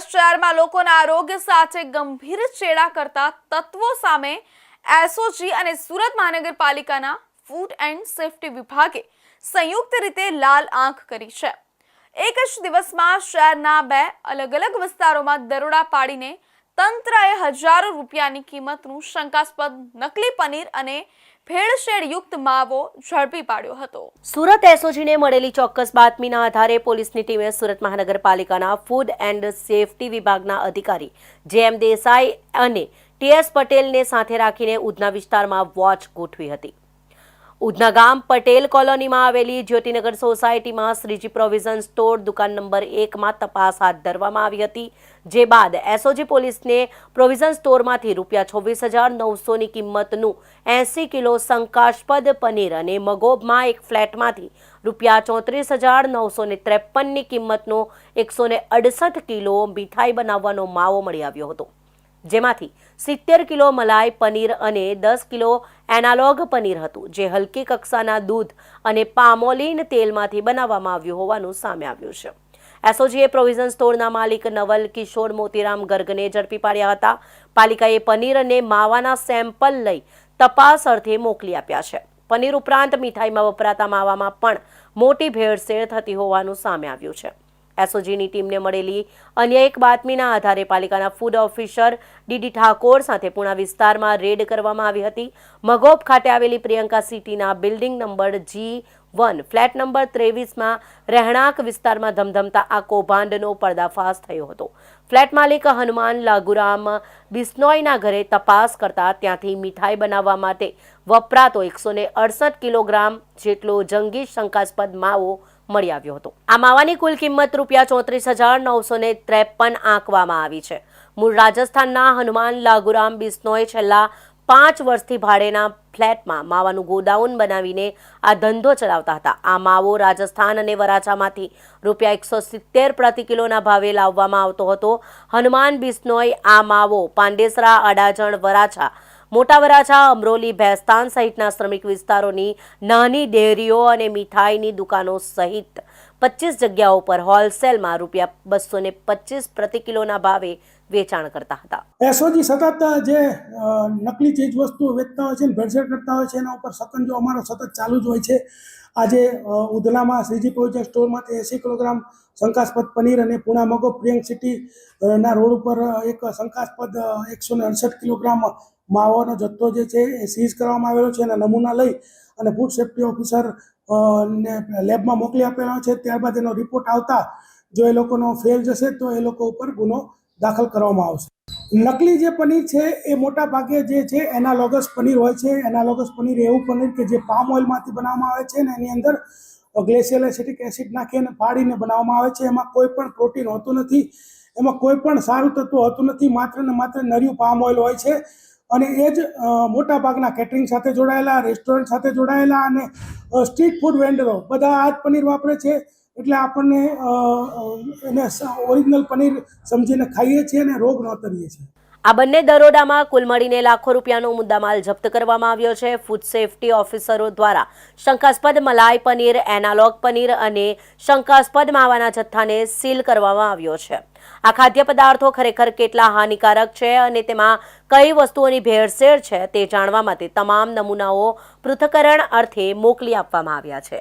શહેરમાં લોકોના આરોગ્ય સાથે ગંભીર છેડા કરતા તત્વો સામે એસઓજી અને સુરત મહાનગરપાલિકાના ફૂડ એન્ડ સેફ્ટી વિભાગે સંયુક્ત રીતે લાલ આંખ કરી છે. એક જ દિવસમાં શહેરના બે અલગ અલગ વિસ્તારોમાં દરોડા પાડીને તંત્રએ હજારો રૂપિયાની કિંમતનું શંકાસ્પદ નકલી પનીર અને ભેળસેળયુક્ત માવો ઝડપી પાડ્યો હતો. સુરત એસઓજીને મળેલી ચોક્કસ બાતમીના આધારે પોલીસની ટીમે સુરત મહાનગરપાલિકાના ફૂડ એન્ડ સેફટી વિભાગના અધિકારી જેએમ દેસાઈ અને ટીએસ પટેલને સાથે રાખીને ઉધના વિસ્તારમાં વોચ ગોઠવી હતી. ઉધના ગામ પટેલ કોલોનીમાં આવેલી જ્યોતિનગર સોસાયટીમાં શ્રીજી પ્રોવિઝન સ્ટોર દુકાન નંબર એકમાં તપાસ હાથ ધરવામાં આવી હતી. જે બાદ એસઓજી પોલીસને પ્રોવિઝન સ્ટોરમાંથી રૂપિયા છવ્વીસ હજાર નવસોની કિંમતનું એંસી કિલો શંકાસ્પદ પનીર અને મગોબમાં એક ફ્લેટમાંથી રૂપિયા ચોત્રીસ હજાર નવસો ને ત્રેપનની કિંમતનો એકસો અડસઠ કિલો મીઠાઈ બનાવવાનો માવો મળી આવ્યો હતો. જેમાંથી સિત્તેર કિલો મલાઈ, પનીર અને દસ કિલો એનાલોગ પનીર હતું, જે હલકી કક્ષાના દૂધ અને પામોલીન તેલમાંથી બનાવવામાં આવ્યું હોવાનું સામે આવ્યું છે. એસઓજીએ પ્રોવિઝન સ્ટોરના માલિક નવલ કિશોર મોતીરામ ગર્ગને ઝડપી પાડ્યા હતા. પાલિકાએ પનીર અને માવાના સેમ્પલ લઈ તપાસ અર્થે મોકલી આપ્યા છે. પનીર ઉપરાંત મીઠાઈમાં વપરાતા માવામાં પણ મોટી ભેળસેળ થતી હોવાનું સામે આવ્યું છે. એસઓજીની ટીમને મળેલી. અન્ય એક બાતમીના આધારે પાલિકાના ફૂડ ઓફિસર ડીડી ઠાકોર સાથે પુણા વિસ્તારમાં રેડ કરવામાં આવી હતી. મગોબ ખાતે આવેલી પ્રિયંકા સિટીના building number G one, flat number ત્રેવીસમાં રહેણાંક વિસ્તારમાં ધમધમતા આ કૌભાંડનો પર્દાફાશ થયો હતો. ફ્લેટ માલિક હનુમાન લાગુરામ બિસ્નોઈના ઘરે તપાસ કરતા ત્યાંથી મીઠાઈ બનાવવા માટે વપરાતો એકસો અડસઠ કિલોગ્રામ જેટલો જંગી શંકાસ્પદ માવો મળી આવ્યો હતો. આ માવાની કુલ કિંમત રૂપિયા ચોત્રીસ હજાર નવસો ને ત્રેપન આંકવામાં આવી છે. મૂળ રાજસ્થાનના હનુમાન લાગુરામ બિસ્નોએ છેલ્લા પાંચ વર્ષથી ભાડેના ફ્લેટમાં માવાનું ગોડાઉન બનાવીને આ ધંધો ચલાવતા હતા. આ માવો રાજસ્થાન અને વરાછામાંથી રૂપિયા એકસો સિત્તેર પ્રતિ કિલોના ભાવે લાવવામાં આવતો હતો. હનુમાન બિસ્નોય આ માવો પાંડેસરા, અડાજણ, વરાછા મોટા વરાછા અમરોલી ભેસ્તાન સહિતના શ્રમિક વિસ્તારોની નાની ડેરીઓ અને મીઠાઈની દુકાનો સહિત પચીસ જગ્યાઓ પર હોલસેલમાં રૂપિયા બસો ને પચીસ પ્રતિ કિલોના ભાવે વેચાણ કરતા હતા. એસઓજી સતત જે નકલી ચીજ વસ્તુઓ વેચતા હોય છે ભેળસેળ કરતા હોય છે એના ઉપર સકંજો અમારો સતત ચાલુ જ હોય છે. આજે અ, ઉધનામાં શ્રીજી પ્રોવિઝન સ્ટોરમાંથી એંસી કિલોગ્રામ શંકાસ્પદ પનીર અને પુણા મગો પ્રિયંક સિટી ના રોડ ઉપર એક શંકાસ્પદ એકસો ને અડસઠ કિલોગ્રામ માવાનો જથ્થો જે છે એ સીઝ કરવામાં આવેલો છે એના નમૂના લઈ અને ફૂડ સેફ્ટી ઓફિસર ને લેબમાં મોકલી આપેલો છે. ત્યારબાદ એનો રિપોર્ટ આવતા જો એ લોકોનો ફેલ જશે તો એ લોકો ઉપર ગુનો દાખલ કરવામાં આવશે. નકલી જે પનીર છે એ મોટા ભાગે જે છે એનાલોગસ પનીર હોય છે. એનાલોગસ પનીર એવું પનીર કે જે પામ ઓઇલમાંથી બનાવવામાં આવે છે ને એની અંદર ગ્લેશિયલ એસિટિક એસિડ નાખીને ફાડીને બનાવવામાં આવે છે. એમાં કોઈ પણ પ્રોટીન હોતું નથી. એમાં કોઈ પણ સારું તત્વ હોતું નથી. માત્ર ને માત્ર નર્યું પામ ઓઇલ હોય છે. અને એ જ મોટા ભાગના કેટરિંગ સાથે જોડાયેલા રેસ્ટોરન્ટ સાથે જોડાયેલા અને સ્ટ્રીટ ફૂડ વેન્ડરો બધા આ જ પનીર વાપરે છે એટલે આપણને એને ઓરિજિનલ પનીર સમજીને ખાઈએ છીએ અને રોગ નોતરીએ છીએ. આ બંને દરોડામાં કુલ મળીને લાખો રૂપિયાનો મુદ્દામાલ જપ્ત કરવામાં આવ્યો છે. ફૂડ સેફટી ઓફિસરો દ્વારા શંકાસ્પદ મલાઈ પનીર, એનાલોગ પનીર અને શંકાસ્પદ માવાના જથ્થાને સીલ કરવામાં આવ્યો છે. આ ખાદ્ય પદાર્થો ખરેખર કેટલા હાનિકારક છે અને તેમાં કઈ વસ્તુઓની ભેળસેળ છે તે જાણવા માટે તમામ નમૂનાઓ પૃથ્થકરણ અર્થે મોકલી આપવામાં આવ્યા છે.